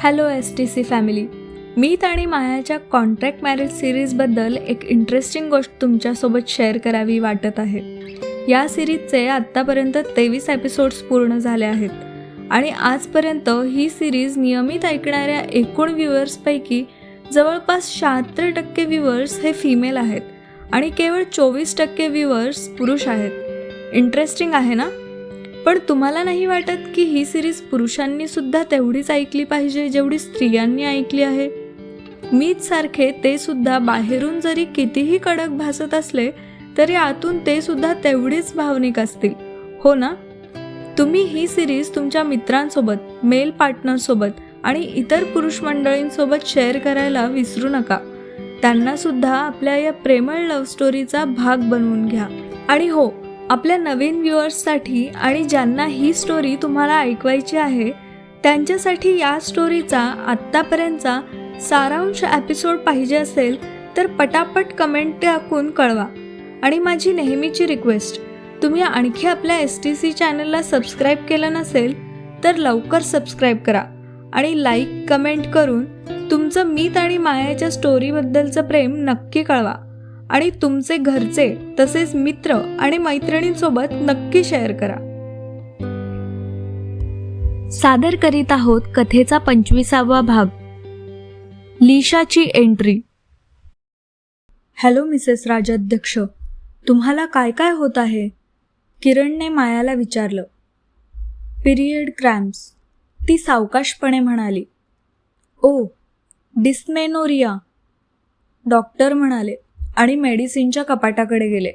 Hello S T C family Meet आणि मायाच्या contract marriage सिरीजबद्दल एक इंटरेस्टिंग गोष्ट तुमच्यासोबत शेअर करावी वाटत आहे. या सिरीजचे आत्तापर्यंत तेवीस एपिसोड्स पूर्ण झाले आहेत. आणि आजपर्यंत ही सिरीज नियमित ऐकणाऱ्या एकूण व्ह्युअर्सपैकी जवळपास शहात्तर टक्के व्ह्युअर्स हे फिमेल आहेत. आणि केवळ चोवीस टक्के व्ह्युअर्स पुरुष आहेत. इंटरेस्टिंग आहे ना? पण तुम्हाला नाही वाटत की ही सिरीज पुरुषांनी सुद्धा तेवढीच ऐकली पाहिजे जेवढी स्त्रियांनी ऐकली आहे? मीच सारखे ते सुद्धा बाहेरून जरी कितीही कडक भासत असले तरी आतून ते सुद्धा तेवढीच भावनिक असतील. हो ना? तुम्ही ही सिरीज तुमच्या मित्रांसोबत मेल पार्टनरसोबत आणि इतर पुरुष मंडळींसोबत शेअर करायला विसरू नका. त्यांना सुद्धा आपल्या या प्रेमळ लव्ह स्टोरीचा भाग बनवून घ्या. आणि हो आपल्या नवीन व्ह्युअर्ससाठी आणि ज्यांना ही स्टोरी तुम्हाला ऐकवायची आहे त्यांच्यासाठी या स्टोरीचा आत्तापर्यंतचा सारांश एपिसोड पाहिजे असेल तर पटापट कमेंट टाकून कळवा. आणि माझी नेहमीची रिक्वेस्ट तुम्ही आणखी आपल्या एस टी सी चॅनलला सबस्क्राईब केलं नसेल तर लवकर सबस्क्राईब करा आणि लाईक कमेंट करून तुमचं मीत आणि मायाच्या स्टोरीबद्दलचं प्रेम नक्की कळवा. आणि तुमचे घरचे तसेच मित्र आणि मैत्रिणींसोबत नक्की शेअर करा. सादर करीत आहोत कथेचा पंचवीसावा भाग. लिशाची एंट्री. Hello Mrs Rajadhyaksha. तुम्हाला काय काय होत आहे? किरणने मायाला विचारलं. Period cramps. ती सावकाशपणे म्हणाली. ओ डिस्मेनोरिया. डॉक्टर म्हणाले. आणि मेडिसिनच्या कपाटाकडे गेले.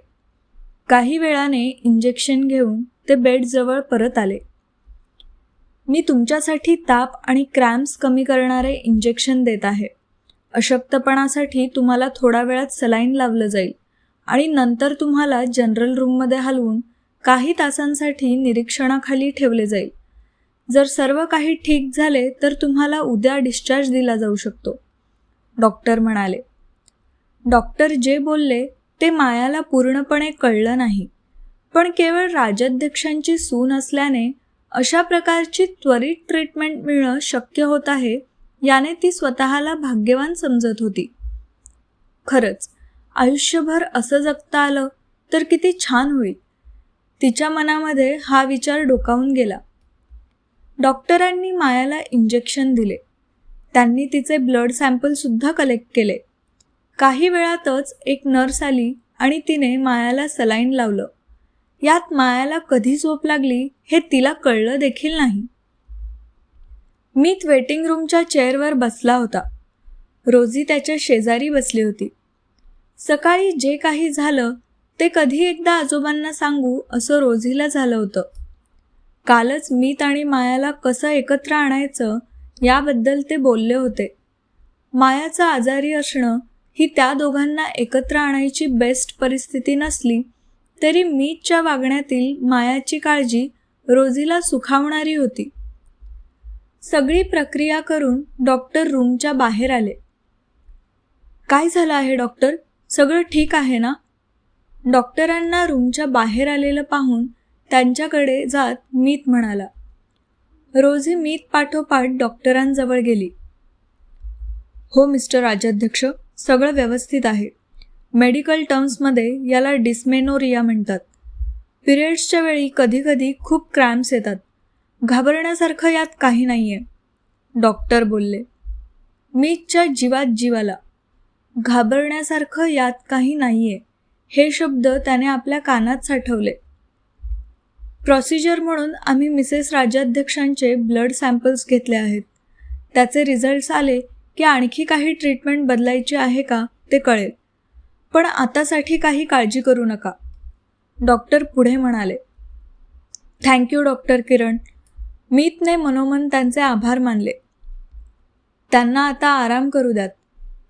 काही वेळाने इंजेक्शन घेऊन ते बेडजवळ परत आले. मी तुमच्यासाठी ताप आणि क्रॅम्प्स कमी करणारे इंजेक्शन देत आहे. अशक्तपणासाठी तुम्हाला थोड्या वेळात सलाईन लावलं जाईल आणि नंतर तुम्हाला जनरल रूममध्ये हलवून काही तासांसाठी निरीक्षणाखाली ठेवले जाईल. जर सर्व काही ठीक झाले तर तुम्हाला उद्या डिस्चार्ज दिला जाऊ शकतो डॉक्टर म्हणाले. डॉक्टर जे बोलले ते मायाला पूर्णपणे कळलं नाही. पण केवळ राजाध्यक्षांची सून असल्याने अशा प्रकारची त्वरित ट्रीटमेंट मिळणं शक्य होत आहे याने ती स्वतःला भाग्यवान समजत होती. खरंच आयुष्यभर असं जगता आलं तर किती छान होईल. तिच्या मनामध्ये हा विचार डोकावून गेला. डॉक्टरांनी मायाला इंजेक्शन दिले. त्यांनी तिचे ब्लड सॅम्पलसुद्धा कलेक्ट केले. काही वेळातच एक नर्स आली आणि तिने मायाला सलाईन लावलं. यात मायाला कधी झोप लागली हे तिला कळलं देखील नाही. मीत वेटिंग रूमच्या चेअरवर बसला होता. रोजी त्याच्या शेजारी बसली होती. सकाळी जे काही झालं ते कधी एकदा आजोबांना सांगू असं रोजीला झालं होतं. कालच मीत आणि मायाला कसं एकत्र आणायचं याबद्दल ते बोलले होते. मायाचं आजारी असणं ही त्या दोघांना एकत्र आणायची बेस्ट परिस्थिती नसली तरी मीतच्या वागण्यातील मायाची काळजी रोजीला सुखावणारी होती. सगळी प्रक्रिया करून डॉक्टर रूमच्या बाहेर आले. काय झालं आहे डॉक्टर सगळं ठीक आहे ना? डॉक्टरांना रूमच्या बाहेर आलेलं पाहून त्यांच्याकडे जात मीत म्हणाला. रोजी मीत पाठोपाठ डॉक्टरांजवळ गेली. हो मिस्टर राजाध्यक्ष सगळं व्यवस्थित आहे. मेडिकल टर्म्समध्ये याला डिस्मेनोरिया म्हणतात. पिरियड्सच्या वेळी कधीकधी खूप क्रॅम्प्स येतात. घाबरण्यासारखं यात काही नाही आहे डॉक्टर बोलले. मीच्या जीवात जीवाला. घाबरण्यासारखं यात काही नाही आहे हे शब्द त्याने आपल्या कानात साठवले. प्रोसिजर म्हणून आम्ही मिसेस राजाध्यक्षांचे ब्लड सॅम्पल्स घेतले आहेत. त्याचे रिझल्ट्स आले की आणखी काही ट्रीटमेंट बदलायची आहे का ते कळेल. पण आतासाठी काही काळजी करू नका. डॉक्टर पुढे म्हणाले. थँक्यू डॉक्टर किरण. मीतने मनोमन त्यांचे आभार मानले. त्यांना आता आराम करू द्यात.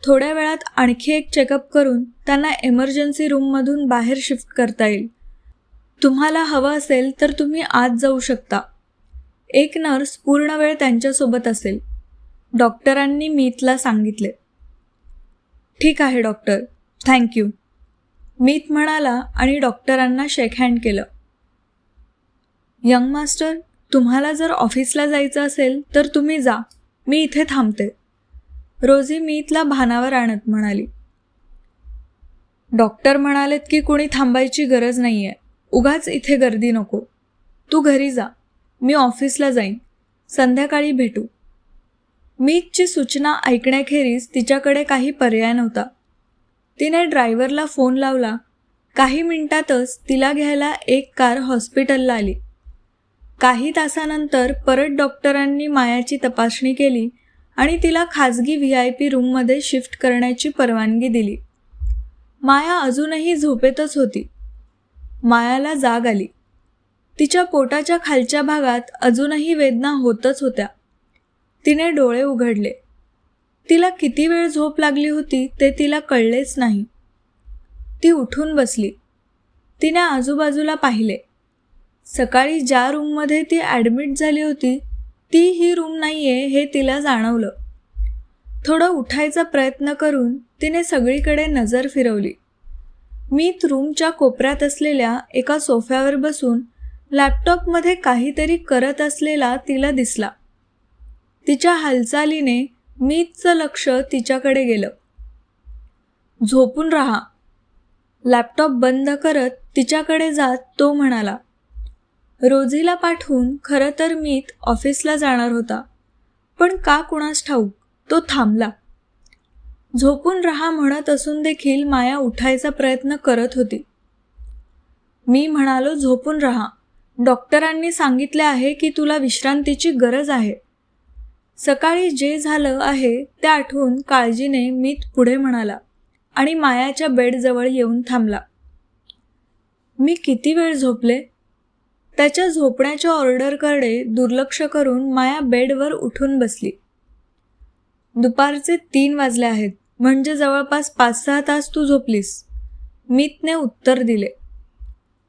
थोड्या वेळात आणखी एक चेकअप करून त्यांना एमर्जन्सी रूममधून बाहेर शिफ्ट करता येईल. तुम्हाला हवं असेल तर तुम्ही आत जाऊ शकता. एक नर्स पूर्ण वेळ त्यांच्यासोबत असेल. डॉक्टरांनी मीतला सांगितले. ठीक आहे डॉक्टर. थँक्यू मीत म्हणाला आणि डॉक्टरांना शेक हँड केलं. यंग मास्टर तुम्हाला जर ऑफिसला जायचं असेल तर तुम्ही जा. मी इथे थांबते. रोजी मीतला भानावर आणत म्हणाली. डॉक्टर म्हणालेत की कोणी थांबायची गरज नाही आहे उगाच इथे गर्दी नको. तू घरी जा. मी ऑफिसला जाईन. संध्याकाळी भेटू. मीकची सूचना ऐकण्याखेरीज तिच्याकडे काही पर्याय नव्हता. तिने ड्रायव्हरला फोन लावला. काही मिनिटातच तिला घ्यायला एक कार हॉस्पिटलला आली. काही तासानंतर परत डॉक्टरांनी मायाची तपासणी केली आणि तिला खाजगी व्ही आय पी रूममध्ये शिफ्ट करण्याची परवानगी दिली. माया अजूनही झोपेतच होती. मायाला जाग आली. तिच्या पोटाच्या खालच्या भागात अजूनही वेदना होतच होत्या. तिने डोळे उघडले. तिला किती वेळ झोप लागली होती ते तिला कळलेच नाही. ती उठून बसली. तिने आजूबाजूला पाहिले. सकाळी ज्या रूममध्ये ती ॲडमिट झाली होती ती ही रूम नाही आहे हे तिला जाणवलं. थोडं उठायचा प्रयत्न करून तिने सगळीकडे नजर फिरवली. मीत रूमच्या कोपऱ्यात असलेल्या एका सोफ्यावर बसून लॅपटॉपमध्ये काहीतरी करत असलेला तिला दिसला. तिच्या हालचालीने मीचं लक्ष तिच्याकडे गेलं. झोपून राहा. लॅपटॉप बंद करत तिच्याकडे जात तो म्हणाला. रोजीला पाठवून खरं तर मीत ऑफिसला जाणार होता पण का कुणास ठाऊक तो थांबला. झोपून राहा म्हणत असून देखील माया उठायचा प्रयत्न करत होती. मी म्हणालो झोपून राहा. डॉक्टरांनी सांगितले आहे की तुला विश्रांतीची गरज आहे. सकाळी जे झालं आहे ते आठवून काळजीने मीत पुढे म्हणाला आणि मायाच्या बेडजवळ येऊन थांबला. मी किती वेळ झोपले? त्याच्या झोपण्याच्या ऑर्डरकडे दुर्लक्ष करून माया बेडवर उठून बसली. दुपारचे तीन वाजले आहेत म्हणजे जवळपास पाच सहा तास तू झोपलीस मीतने उत्तर दिले.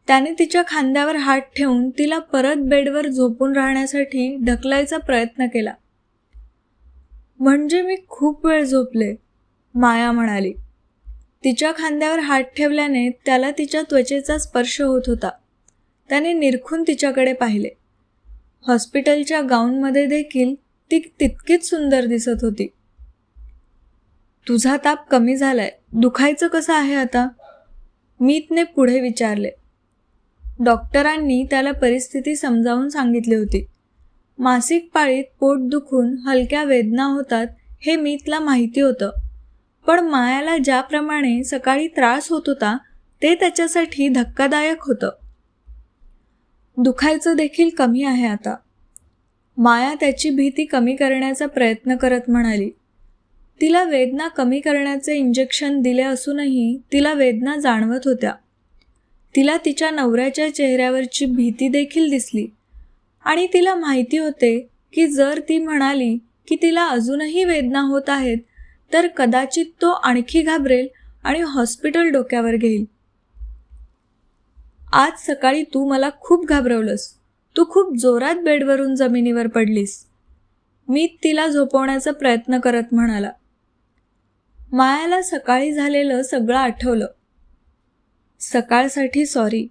त्याने तिच्या खांद्यावर हात ठेवून तिला परत बेडवर झोपून राहण्यासाठी ढकलायचा प्रयत्न केला. म्हणजे मी खूप वेळ झोपले माया म्हणाली. तिच्या खांद्यावर हात ठेवल्याने त्याला तिच्या त्वचेचा स्पर्श होत होता. त्याने निरखून तिच्याकडे पाहिले. हॉस्पिटलच्या गाऊनमध्ये देखील ती तितकीच सुंदर दिसत होती. तुझा ताप कमी झालाय. दुखायचं कसं आहे आता? मीतने पुढे विचारले. डॉक्टरांनी त्याला परिस्थिती समजावून सांगितली होती. मासिक पाळीत पोट दुखून हलक्या वेदना होतात हे मीतला माहिती होतं. पण मायाला ज्याप्रमाणे सकाळी त्रास होत होता ते त्याच्यासाठी धक्कादायक होतं. दुखायचं देखील कमी आहे आता. माया त्याची भीती कमी करण्याचा प्रयत्न करत म्हणाली. तिला वेदना कमी करण्याचे इंजेक्शन दिले असूनही तिला वेदना जाणवत होत्या. तिला तिच्या नवऱ्याच्या चेहऱ्यावरची भीती देखील दिसली. आणि तिला माहिती होते की जर ती म्हणाली की तिला अजूनही वेदना होत आहेत तर कदाचित तो आणखी घाबरेल आणि हॉस्पिटल डोक्यावर घेईल. आज सकाळी तू मला खूप घाबरवलंस. तू खूप जोरात बेडवरून जमिनीवर पडलीस. मी तिला झोपवण्याचा प्रयत्न करत म्हणाला. मायाला सकाळी झालेलं सगळं आठवलं. सकाळसाठी सॉरी.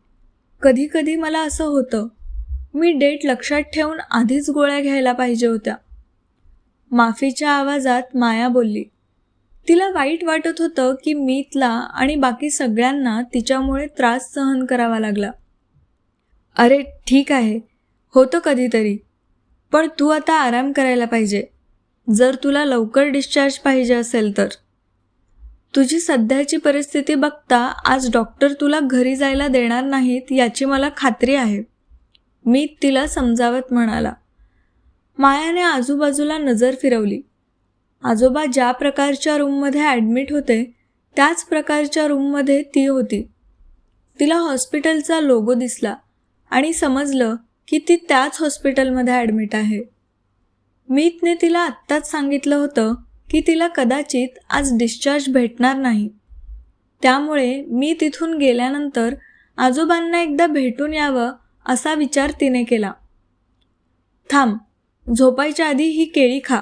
कधी कधी मला असं होतं मी डेट लक्षात ठेवून आधीच गोळ्या घ्यायला पाहिजे होत्या. माफीच्या आवाजात माया बोलली तिला वाईट वाटत होतं की मीतला आणि बाकी सगळ्यांना तिच्यामुळे त्रास सहन करावा लागला. अरे ठीक आहे. होतं कधीतरी. पण तू आता आराम करायला पाहिजे. जर तुला लवकर डिस्चार्ज पाहिजे असेल तर. तुझी सध्याची परिस्थिती बघता आज डॉक्टर तुला घरी जायला देणार नाहीत याची मला खात्री आहे. मी तिला समजावत म्हणाला मायाने आजूबाजूला नजर फिरवली. आजोबा ज्या प्रकारच्या रूममध्ये ॲडमिट होते त्याच प्रकारच्या रूममध्ये ती होती. तिला हॉस्पिटलचा लोगो दिसला आणि समजलं की ती त्याच हॉस्पिटलमध्ये ॲडमिट आहे. मीतने तिला आत्ताच सांगितलं होतं की तिला कदाचित आज डिस्चार्ज भेटणार नाही. त्यामुळे मी तिथून गेल्यानंतर आजोबांना एकदा भेटून यावं असा विचार तिने केला. थांब झोपायच्या आधी ही केळी खा.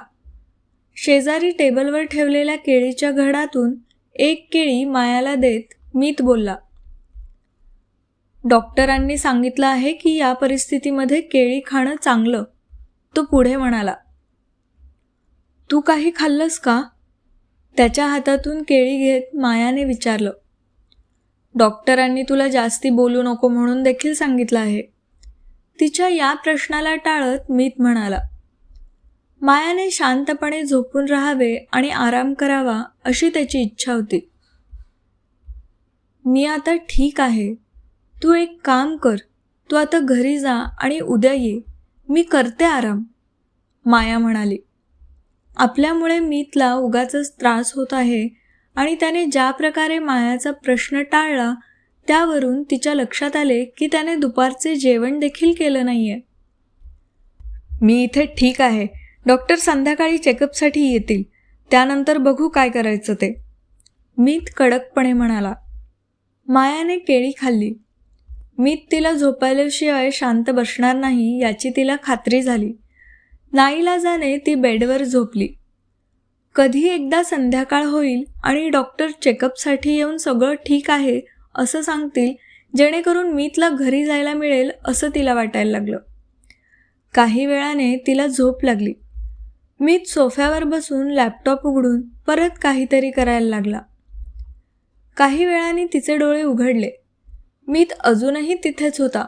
शेजारी टेबलवर ठेवलेल्या केळीच्या घडातून एक केळी मायाला देत मीत बोलला डॉक्टरांनी सांगितलं आहे की या परिस्थितीमध्ये केळी खाणं चांगलं. तो पुढे म्हणाला तू काही खाल्लंस का? त्याच्या हातातून केळी घेत मायाने विचारलं डॉक्टरांनी तुला जास्ती बोलू नको म्हणून देखील सांगितलं आहे. तिच्या या प्रश्नाला टाळत मीत म्हणाला मायाने शांतपणे झोपून राहावे आणि आराम करावा अशी त्याची इच्छा होती. मी आता ठीक आहे. तू एक काम कर. तू आता घरी जा आणि उद्या ये. मी करते आराम. माया म्हणाली आपल्यामुळे मीतला उगाच त्रास होत आहे आणि त्याने ज्या प्रकारे मायाचा प्रश्न टाळला त्यावरून तिच्या लक्षात आले की त्याने दुपारचे जेवण देखील केलं नाहीये. मी इथे ठीक आहे. डॉक्टर संध्याकाळी चेकअपसाठी येतील. त्यानंतर बघू काय करायचं ते. मीत कडकपणे म्हणाला. मायाने केळी खाल्ली. मीत तिला झोपायल्याशिवाय शांत बसणार नाही याची तिला खात्री झाली. नाईलाजाने ती बेडवर झोपली. कधी एकदा संध्याकाळ होईल आणि डॉक्टर चेकअपसाठी येऊन सगळं ठीक आहे असं सांगतील जेणेकरून मी तिला घरी जायला मिळेल असं तिला वाटायला लागलं. काही वेळाने तिला झोप लागली. मी सोफ्यावर बसून लॅपटॉप उघडून परत काहीतरी करायला लागला. काही वेळाने तिचे डोळे उघडले. मीत अजूनही तिथेच होता.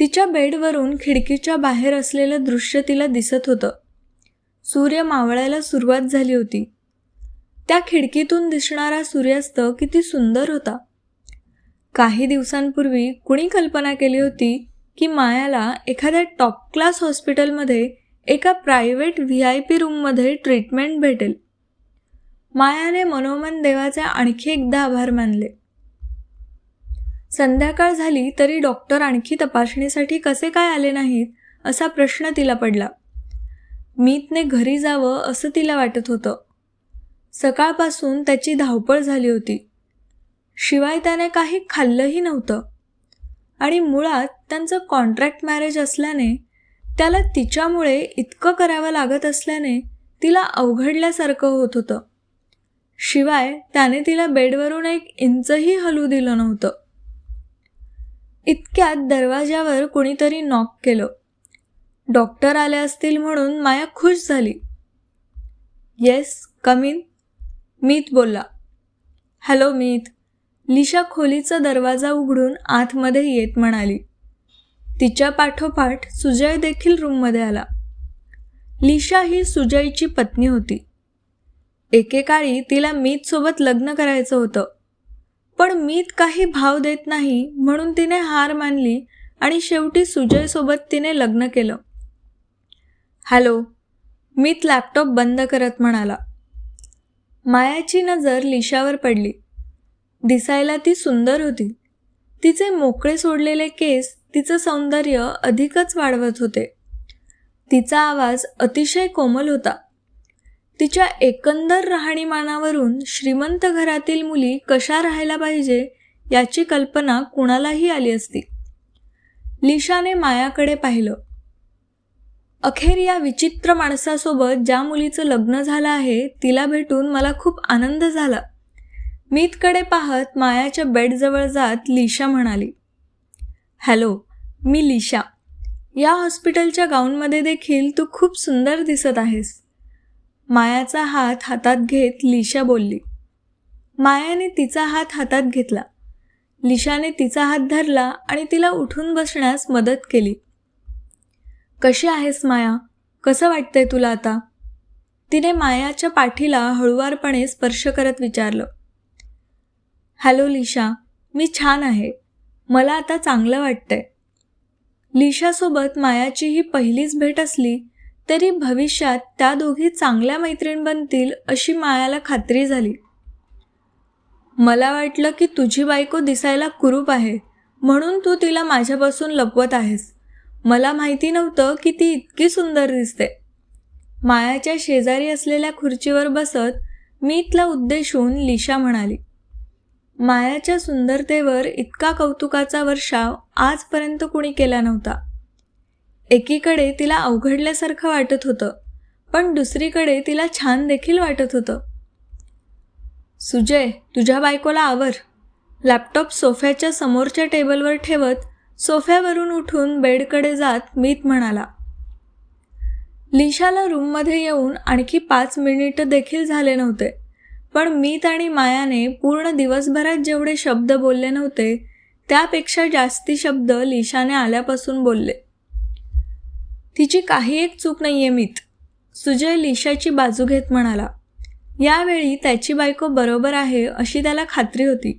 तिच्या बेडवरून खिडकीच्या बाहेर असलेलं दृश्य तिला दिसत होतं. सूर्य मावळायला सुरुवात झाली होती. त्या खिडकीतून दिसणारा सूर्यास्त किती सुंदर होता. काही दिवसांपूर्वी कुणी कल्पना केली होती की मायाला एखाद्या टॉप क्लास हॉस्पिटलमध्ये एका प्रायव्हेट व्ही आय पी रूममध्ये ट्रीटमेंट भेटेल. मायाने मनोमन देवाचे आणखी एकदा आभार मानले. संध्याकाळ झाली तरी डॉक्टर आणखी तपासणीसाठी कसे काय आले नाहीत असा प्रश्न तिला पडला. मीतने घरी जावं असं तिला वाटत होतं. सकाळपासून त्याची धावपळ झाली होती. शिवाय त्याने काही खाल्लंही नव्हतं. आणि मुळात त्यांचं कॉन्ट्रॅक्ट मॅरेज असल्याने त्याला तिच्यामुळे इतकं करावं लागत असल्याने तिला अवघडल्यासारखं होत होतं. शिवाय त्याने तिला बेडवरून एक इंचही हलू दिलं नव्हतं. इतक्यात दरवाजावर कुणीतरी नॉक केलं. डॉक्टर आले असतील म्हणून माया खुश झाली. येस कमीन मीत बोलला. हॅलो मीत. लिशा खोलीचा दरवाजा उघडून आतमध्ये येत म्हणाली. तिच्या पाठोपाठ सुजय देखील रूममध्ये आला. लिशा ही सुजयची पत्नी होती. एकेकाळी तिला मीतसोबत लग्न करायचं होतं. पण मीत काही भाव देत नाही म्हणून तिने हार मानली आणि शेवटी सुजयसोबत तिने लग्न केलं. हॅलो मीत लॅपटॉप बंद करत म्हणाला. मायाची नजर लिशावर पडली. दिसायला ती सुंदर होती. तिचे मोकळे सोडलेले केस तिचं सौंदर्य अधिकच वाढवत होते. तिचा आवाज अतिशय कोमल होता. तिच्या एकंदर राहणीमानावरून श्रीमंत घरातील मुली कशा राहायला पाहिजे याची कल्पना कुणालाही आली असती. लिशाने मायाकडे पाहिलं. अखेर या विचित्र माणसासोबत ज्या मुलीचं लग्न झालं आहे तिला भेटून मला खूप आनंद झाला. मीतकडे पाहत मायाच्या बेडजवळ जात लिशा म्हणाली हॅलो मी लिशा. या हॉस्पिटलच्या गाऊनमध्ये देखील तू खूप सुंदर दिसत आहेस. मायाचा हात हातात घेत लिशा बोलली. मायाने तिचा हात हातात घेतला. लिशाने तिचा हात धरला आणि तिला उठून बसण्यास मदत केली. कशी आहेस माया? कसं वाटतंय तुला आता? तिने मायाच्या पाठीला हळुवारपणे स्पर्श करत विचारलं. हॅलो लिशा मी छान आहे. मला आता चांगलं वाटतंय. लिशासोबत मायाची ही पहिलीच भेट असली तरी भविष्यात त्या दोघी चांगल्या मैत्रीण बनतील अशी मायाला खात्री झाली. मला वाटलं की तुझी बायको दिसायला कुरूप आहे म्हणून तू तिला माझ्यापासून लपवत आहेस. मला माहिती नव्हतं की ती इतकी सुंदर दिसते. मायाच्या शेजारी असलेल्या खुर्चीवर बसत मी तिला उद्देशून लिशा म्हणाली. मायाच्या सुंदरतेवर इतका कौतुकाचा वर्षाव आजपर्यंत कुणी केला नव्हता. एकीकडे तिला अवघडल्यासारखं वाटत होतं पण दुसरीकडे तिला छान देखील वाटत होतं. सुजय तुझ्या बायकोला आवर. लॅपटॉप सोफ्याच्या समोरच्या टेबलवर ठेवत सोफ्यावरून उठून बेडकडे जात मीत म्हणाला लिशाला रूममध्ये येऊन आणखी पाच मिनिटं देखील झाले नव्हते. पण मीत आणि मायाने पूर्ण दिवसभरात जेवढे शब्द बोलले नव्हते त्यापेक्षा जास्ती शब्द लिशाने आल्यापासून बोलले. तिची काही एक चूक नाही आहे मीत. सुजय लिशाची बाजू घेत म्हणाला यावेळी त्याची बायको बरोबर आहे अशी त्याला खात्री होती.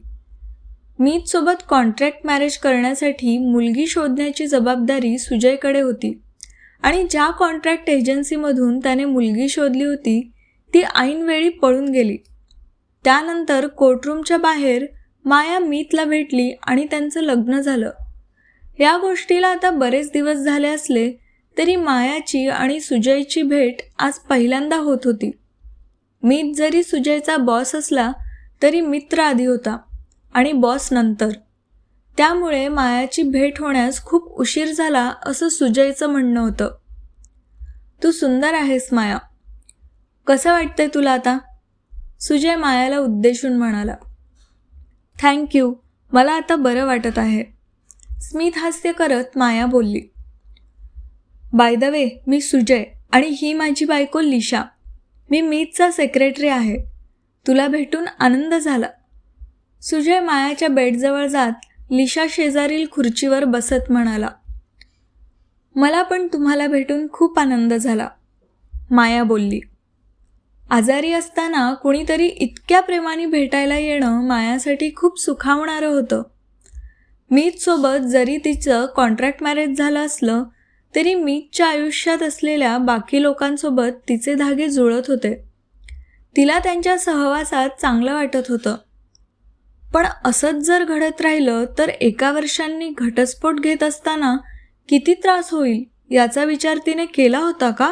मीतसोबत कॉन्ट्रॅक्ट मॅरेज करण्यासाठी मुलगी शोधण्याची जबाबदारी सुजयकडे होती आणि ज्या कॉन्ट्रॅक्ट एजन्सीमधून त्याने मुलगी शोधली होती ती ऐनवेळी पळून गेली. त्यानंतर कोर्टरूमच्या बाहेर माया मीतला भेटली आणि त्यांचं लग्न झालं. या गोष्टीला आता बरेच दिवस झाले असले तरी मायाची आणि सुजयची भेट आज पहिल्यांदा होत होती. मीत जरी सुजयचा बॉस असला तरी मित्र आधी होता आणि बॉस नंतर. त्यामुळे मायाची भेट होण्यास खूप उशीर झाला असं सुजयचं म्हणणं होतं. तू सुंदर आहेस माया. कसं वाटतंय तुला आता? सुजय मायाला उद्देशून म्हणाला थँक्यू मला आता बरं वाटत आहे. स्मित हास्य करत माया बोलली बाय द वे मी सुजय आणि ही माझी बायको लिशा. मी मीतचा सेक्रेटरी आहे. तुला भेटून आनंद झाला. सुजय मायाच्या बेडजवळ जात लिशा शेजारील खुर्चीवर बसत म्हणाला मला पण तुम्हाला भेटून खूप आनंद झाला. माया बोलली आजारी असताना कुणीतरी इतक्या प्रेमाने भेटायला येणं मायासाठी खूप सुखावणारं होतं. मीतसोबत जरी तिचं कॉन्ट्रॅक्ट मॅरेज झालं असलं तरी मीतच्या आयुष्यात असलेल्या बाकी लोकांसोबत तिचे धागे जुळत होते. तिला त्यांच्या सहवासात चांगलं वाटत होतं. पण असंच जर घडत राहिलं तर एका वर्षांनी घटस्फोट घेत असताना किती त्रास होईल याचा विचार तिने केला होता का?